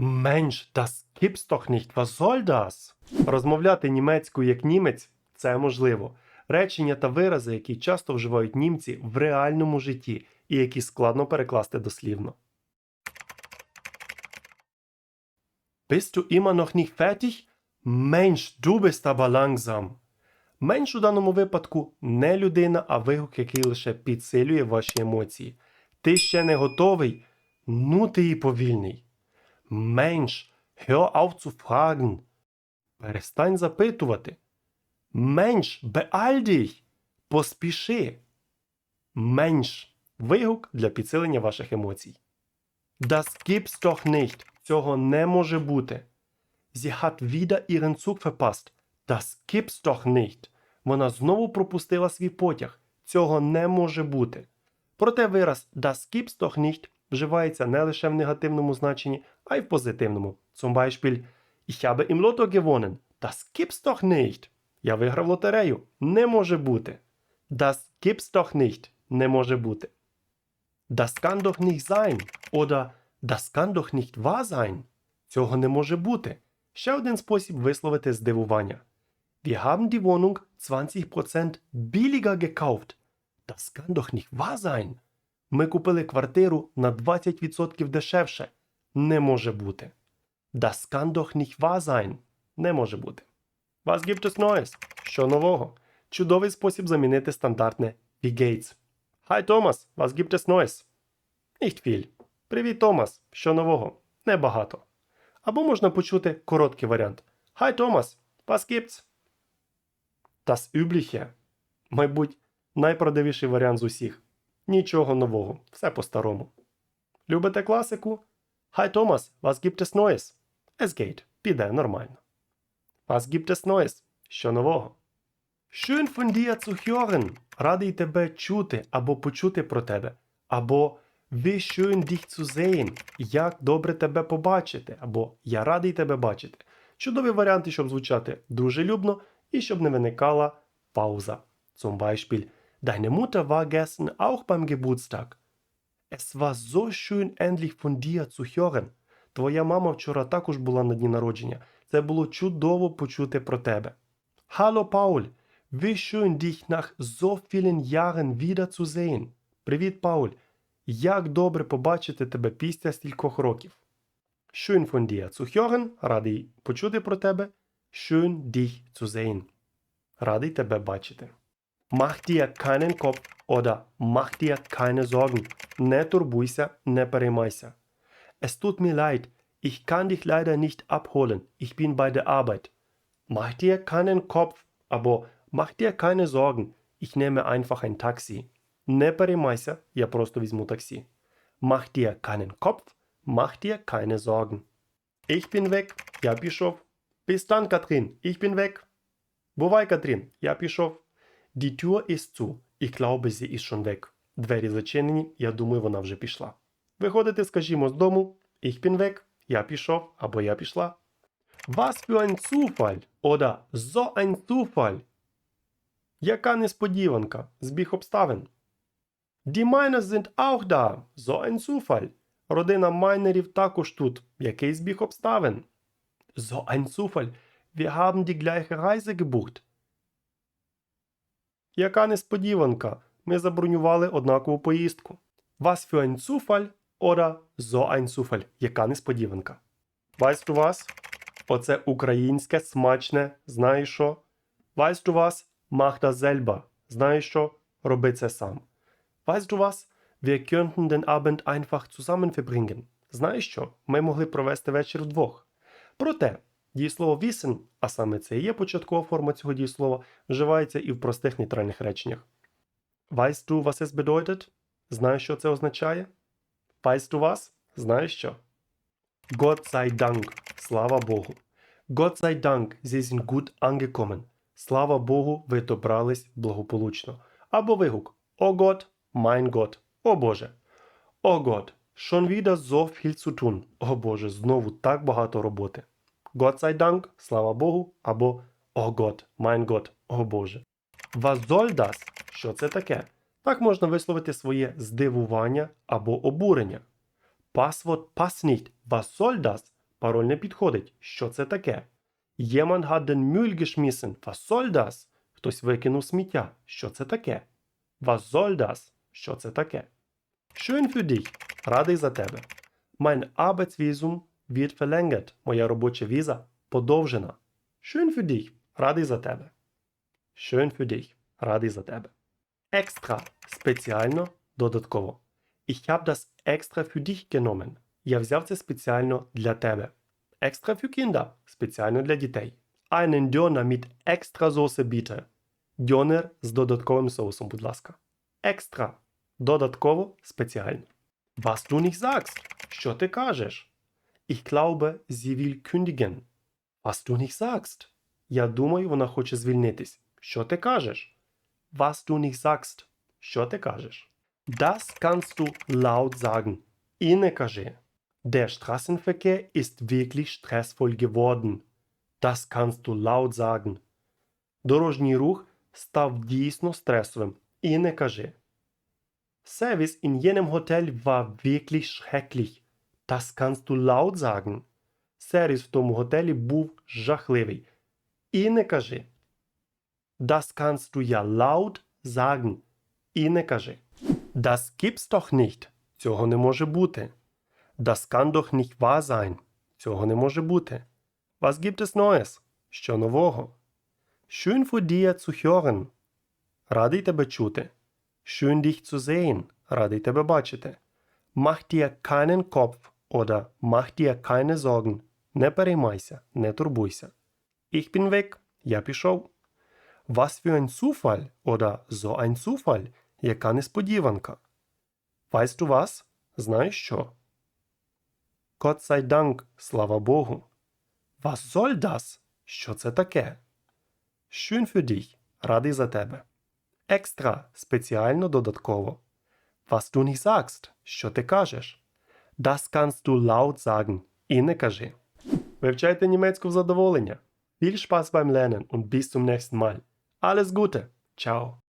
Mensch, das gibt's doch nicht, was soll das? Розмовляти німецькою як німець це можливо. Речення та вирази, які часто вживають німці в реальному житті і які складно перекласти дослівно. Bist du immer noch nicht fertig? Mensch, du bist aber langsam. Менш у даному випадку не людина, а вигук, який лише підсилює ваші емоції. Ти ще не готовий? Ну ти і повільний. Менш, hör auf zu fragen. Перестань запитувати. Менш, dich. Поспіши. Менш. Вигук для підсилення ваших емоцій. Das gibt's doch nicht. Цього не може бути. Sie hat wieder ihren Zug verpasst. Das gibt's doch nicht. Вона знову пропустила свій потяг. Цього не може бути. Проте вираз das gibt's doch nicht вживається не лише в негативному значенні, в позитивному. Zum Beispiel Ich habe im Lotto gewonnen. Das gibt's doch nicht. Я виграв лотерею. Не може бути. Das gibt's doch nicht. Не може бути. Das kann doch nicht sein. Oder Das kann doch nicht wahr sein. Цього не може бути. Ще один спосіб висловити здивування. Wir haben die Wohnung 20% billiger gekauft. Das kann doch nicht wahr sein. Ми купили квартиру на 20% дешевше. Не може бути. Das kann doch nicht wahr sein. Не може бути. Was gibt es Neues? Що нового? Чудовий спосіб замінити стандартне Wie geht's? Hi Thomas, was gibt es Neues? Nicht viel. Привіт, Томас. Що нового? Небагато. Або можна почути короткий варіант. Hi, Томас. Was gibt's? Das übliche. Мабуть, найпродавіший варіант з усіх. Нічого нового. Все по-старому. Любите класику? Hi, Thomas. Was gibt es Neues? Es geht. Піде нормально. Was gibt es Neues? Що нового? Schön von dir zu hören. Радий тебе чути або почути про тебе. Або Wie schön dich zu sehen. Як добре тебе побачити. Або Я радий тебе бачити. Чудові варіанти, щоб звучати дружелюбно і щоб не виникала пауза. Zum Beispiel Deine Mutter war gestern auch beim Geburtstag. Es war so schön endlich von dir zu hören. Твоя мама вчора також була на дні народження. Це було чудово почути про тебе. Hallo Paul, wie schön dich nach so vielen Jahren wieder zu sehen. Привіт, Пауль. Як добре побачити тебе після стількох років. Schön von dir zu hören. Радий почути про тебе. Schön dich zu sehen. Радий тебе бачити. Mach dir keinen Kopf oder mach dir keine Sorgen. Не турбуйся, не переймайся. Es tut mir leid, ich kann dich leider nicht abholen. Ich bin bei der Arbeit. Mach dir keinen Kopf, aber mach dir keine Sorgen. Ich nehme einfach ein Taxi. Не переймайся, я просто візьму таксі. Mach dir keinen Kopf, mach dir keine Sorgen. Ich bin weg, я пішов. Bis dann, Katrin, ich bin weg. Бувай, Катрін, я пішов. Die Tür ist zu. Sie ist schon weg. Двері зачинені, я думаю, вона вже пішла. Виходите, скажімо, з дому. Ich bin weg, я пішов або я пішла. Was für ein Zufall oder so ein Zufall. Яка несподіванка, збіг обставин. Die Miners sind auch da. So ein Zufall. Родина майнерів також тут. Який збіг обставин? So ein Zufall. Wir haben die gleiche Reise gebucht. Яка несподіванка. Ми забронювали однакову поїздку. Was für ein Zufall oder. Яка несподіванка. Weißt du was? Оце українське смачне. Знаєш що? Weißt du was? Mach selber. Знаєш що? Роби це сам. Weißt du was? Wir könnten den Abend einfach zusammen verbringen. Знаєш що? Ми могли провести вечір вдвох. Проте, дієслово wissen, а саме це і є початкова форма цього дієслова, вживається і в простих нейтральних реченнях. Weißt du, was es bedeutet? Знаєш, що це означає? Weißt du was? Знаєш що? Gott sei Dank. Слава Богу. Gott sei Dank, Sie sind gut angekommen. Слава Богу, ви добрались благополучно. Або вигук О Gott, mein Gott. О Боже. О Gott, schon wieder so viel zu tun. О Боже, знову так багато роботи. Gott sei Dank, слава Богу, або О Gott, mein Gott, о Боже. Das? Що це таке? Так можна висловити своє здивування або обурення. Passwort passt nicht. Пароль не підходить. Що це таке? Jemand hat den Müll? Хтось викинув сміття. Що це таке? Was? Що це таке? Schön für. Радий за тебе. Mein Arbeitsvisum wird verlängert. Моя робоча віза подовжена. Schön für dich. Радий за тебе. Schön für dich. Радий за тебе. Extra. Спеціально. Додатково. Ich habe das extra für dich genommen. Я взяв це спеціально для тебе. Extra für Kinder. Спеціально для дітей. Einen Döner mit extra Soße bitte. Дьонер з додатковим соусом, будь ласка. Екстра. Додатково спеціально. Was du nicht sagst. Що ти кажеш? Ich glaube, sie will kündigen. Was du nicht sagst. Я думаю, вона хоче звільнитись. Що ти кажеш? Was du nicht sagst. Що ти кажеш? Das kannst du laut sagen. І не кажи. Der Straßenverkehr ist wirklich stressvoll geworden. Das kannst du laut sagen. Дорожній рух став дійсно стресовим. І не кажи. Service in jenem Hotel war wirklich schrecklich. Das kannst du laut sagen. Сервіс в тому готелі був жахливий. І не кажи. Das kannst du ja laut sagen. І не кажи. Das gibt's doch nicht. Цього не може бути. Das kann doch nicht wahr sein. Цього не може бути. Was gibt es Neues? Що нового? Schön für dir zu hören. Радий тебе чути. Schön dich zu sehen. Радий тебе бачити. Mach dir keinen Kopf oder mach dir keine Sorgen. Не переймайся, не турбуйся. Ich bin weg. Я пішов. Was für ein Zufall oder so ein Zufall. Яка несподіванка. Weißt du was? Знаєш що? Gott sei Dank, слава Богу. Was soll das? Що це таке? Schön für dich. Радий за тебе. Екстра спеціально додатково. Was du nicht sagst. Що ти кажеш? Das kannst du laut sagen. І не кажи. Вивчайте німецьку в задоволення. Viel Spaß beim Lernen und bis zum nächsten Mal. Alles Gute. Ciao.